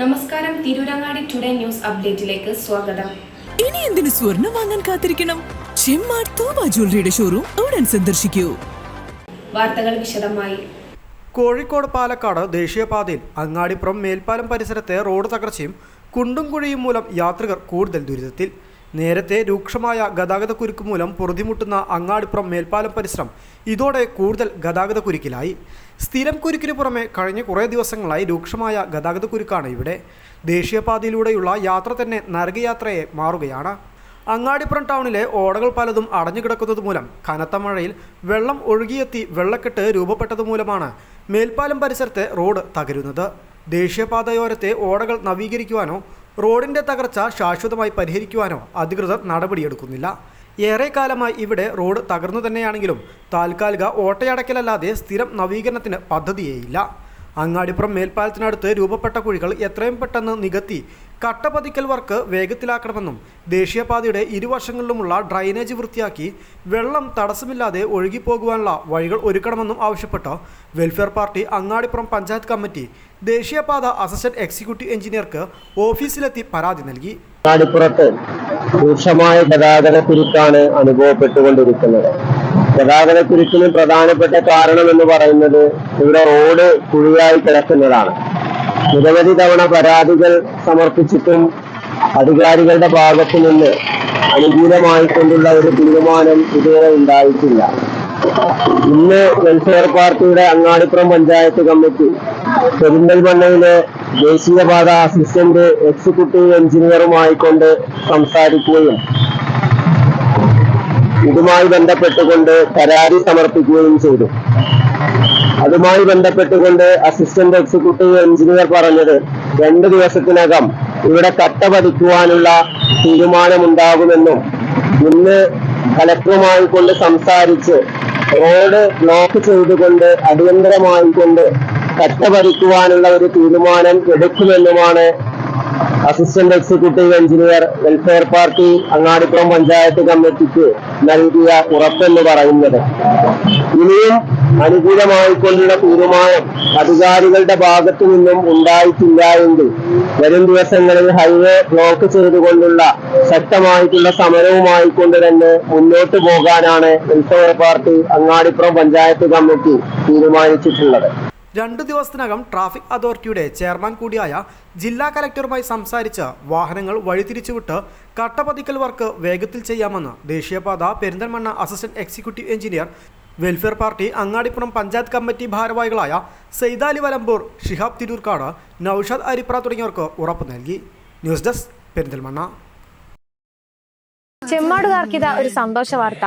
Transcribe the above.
നമസ്കാരം Tirurangadi today news അപ്ഡേറ്റിലേക്ക് സ്വാഗതം. ഇനി എന്തിനു സ്വർണം വാങ്ങാൻ കാത്തിരിക്കണം? ചെമ്മാട് തോമ ജ്വല്ലറിയുടെ ഷോറൂം ഉടൻ സന്ദർശിക്കൂ. വാർത്തകൾ വിശദമായി. കോഴിക്കോട് പാലക്കാട് ദേശീയപാതയിൽ അങ്ങാടിപ്പുറം മേൽപ്പാലം പരിസരത്തെ റോഡ് തകർച്ചയും കുണ്ടും കുഴിയും മൂലം യാത്രികർ കൂടുതൽ ദുരിതത്തിൽ. നേരത്തെ രൂക്ഷമായ ഗതാഗതക്കുരുക്ക് മൂലം പൊറുതിമുട്ടുന്ന അങ്ങാടിപ്പുറം മേൽപ്പാലം പരിസരം ഇതോടെ കൂടുതൽ ഗതാഗതക്കുരുക്കിലായി. സ്ഥിരം കുരുക്കിന് പുറമെ കഴിഞ്ഞ കുറേ ദിവസങ്ങളായി രൂക്ഷമായ ഗതാഗതക്കുരുക്കാണ് ഇവിടെ. ദേശീയപാതയിലൂടെയുള്ള യാത്ര തന്നെ നരകയാത്രയെ മാറുകയാണ്. അങ്ങാടിപ്പുറം ടൗണിലെ ഓടകൾ പലതും അടഞ്ഞുകിടക്കുന്നത് മൂലം കനത്ത മഴയിൽ വെള്ളം ഒഴുകിയെത്തി വെള്ളക്കെട്ട് രൂപപ്പെട്ടത് മൂലമാണ് മേൽപ്പാലം പരിസരത്തെ റോഡ് തകരുന്നത്. ദേശീയപാതയോരത്തെ ഓടകൾ നവീകരിക്കുവാനോ റോഡിന്റെ തകർച്ച ശാശ്വതമായി പരിഹരിക്കുവാനോ അധികൃതർ നടപടിയെടുക്കുന്നില്ല. ഏറെക്കാലമായി ഇവിടെ റോഡ് തകർന്നു തന്നെയാണെങ്കിലും താൽക്കാലിക ഓട്ടയടക്കലല്ലാതെ സ്ഥിരം നവീകരണത്തിന് പദ്ധതിയേയില്ല. അങ്ങാടിപ്പുറം മേൽപ്പാലത്തിനടുത്ത് രൂപപ്പെട്ട കുഴികൾ എത്രയും പെട്ടെന്ന് നികത്തി. കട്ടപതിക്കൽ വർക്ക് വേഗത്തിലാക്കണമെന്നും ദേശീയപാതയുടെ ഇരുവശങ്ങളിലുമുള്ള ഡ്രൈനേജ് വൃത്തിയാക്കി വെള്ളം തടസ്സമില്ലാതെ ഒഴുകിപ്പോകുവാനുള്ള വഴികൾ ഒരുക്കണമെന്നും ആവശ്യപ്പെട്ട് welfare party Angadippuram panchayat committee ദേശീയപാത അസിസ്റ്റന്റ് എക്സിക്യൂട്ടീവ് എഞ്ചിനീയർക്ക് ഓഫീസിലെത്തി പരാതി നൽകി. അങ്ങാടിപ്പുറത്ത് രൂക്ഷമായ ഗതാഗതക്കുരുക്കാണ് അനുഭവപ്പെട്ടുകൊണ്ടിരിക്കുന്നത്. ഗതാഗതക്കുരുക്കിന് പ്രധാനപ്പെട്ട കാരണം എന്ന് പറയുന്നത് ഇവിടെ റോഡ് കുഴിയായി കിടക്കുന്നതാണ്. നിരവധി തവണ പരാതികൾ സമർപ്പിച്ചിട്ടും അധികാരികളുടെ ഭാഗത്തു നിന്ന് അനുകൂലമായിക്കൊണ്ടുള്ള ഒരു തീരുമാനം ഇതുവരെ ഉണ്ടായിട്ടില്ല. ഇന്ന് വെൽഫെയർ പാർട്ടിയുടെ അങ്ങാടിപ്പുറം പഞ്ചായത്ത് കമ്മിറ്റി പെരിന്തൽമണ്ണയിലെ ദേശീയപാത അസിസ്റ്റന്റ് എക്സിക്യൂട്ടീവ് എഞ്ചിനീയറുമായി സംസാരിക്കുകയും ഇതുമായി ബന്ധപ്പെട്ടുകൊണ്ട് പരാതി സമർപ്പിക്കുകയും ചെയ്തു. അതുമായി ബന്ധപ്പെട്ടുകൊണ്ട് അസിസ്റ്റന്റ് എക്സിക്യൂട്ടീവ് എഞ്ചിനീയർ പറഞ്ഞത് രണ്ട് ദിവസത്തിനകം ഇവിടെ കട്ട പതിക്കുവാനുള്ള തീരുമാനമുണ്ടാകുമെന്നും ഇന്ന് കലക്ടറുമായി കൊണ്ട് സംസാരിച്ച് റോഡ് ബ്ലോക്ക് ചെയ്തുകൊണ്ട് അടിയന്തരമായി കൊണ്ട് കട്ട പതിക്കുവാനുള്ള ഒരു തീരുമാനം എടുക്കുമെന്നുമാണ് assistant executive engineer welfare party Angadippuram panchayat കമ്മിറ്റിക്ക് നൽകിയ ഉറപ്പെന്ന് പറയുന്നത്. ഇനിയും അനുകൂലമായിക്കൊണ്ടുള്ള തീരുമാനം അധികാരികളുടെ ഭാഗത്തു നിന്നും ഉണ്ടായിട്ടില്ല എങ്കിൽ വരും ദിവസങ്ങളിൽ ഹൈവേ ബ്ലോക്ക് ചെയ്തുകൊണ്ടുള്ള ശക്തമായിട്ടുള്ള സമരവുമായിക്കൊണ്ട് തന്നെ മുന്നോട്ട് പോകാനാണ് welfare party Angadippuram panchayat committee തീരുമാനിച്ചിട്ടുള്ളത്. രണ്ടു ദിവസത്തിനകം ട്രാഫിക് അതോറിറ്റിയുടെ ചെയർമാൻ കൂടിയായ ജില്ലാ കലക്ടറുമായി സംസാരിച്ച് വാഹനങ്ങൾ വഴിതിരിച്ചുവിട്ട് കട്ടപതിക്കൽ വർക്ക് വേഗത്തിൽ ചെയ്യാമെന്ന് ദേശീയപാത Perinthalmanna assistant executive engineer welfare party Angadippuram panchayat committee ഭാരവാഹികളായ സെയ്താലി വലമ്പൂർ ഷിഹാബ് തിരൂർക്കാട് നൌഷാദ് അരിപ്ര തുടങ്ങിയവർക്ക് ഉറപ്പ് നൽകി. News desk Perinthalmanna. ചെമ്മാടുകാർക്കിത ഒരു സന്തോഷ വാർത്ത.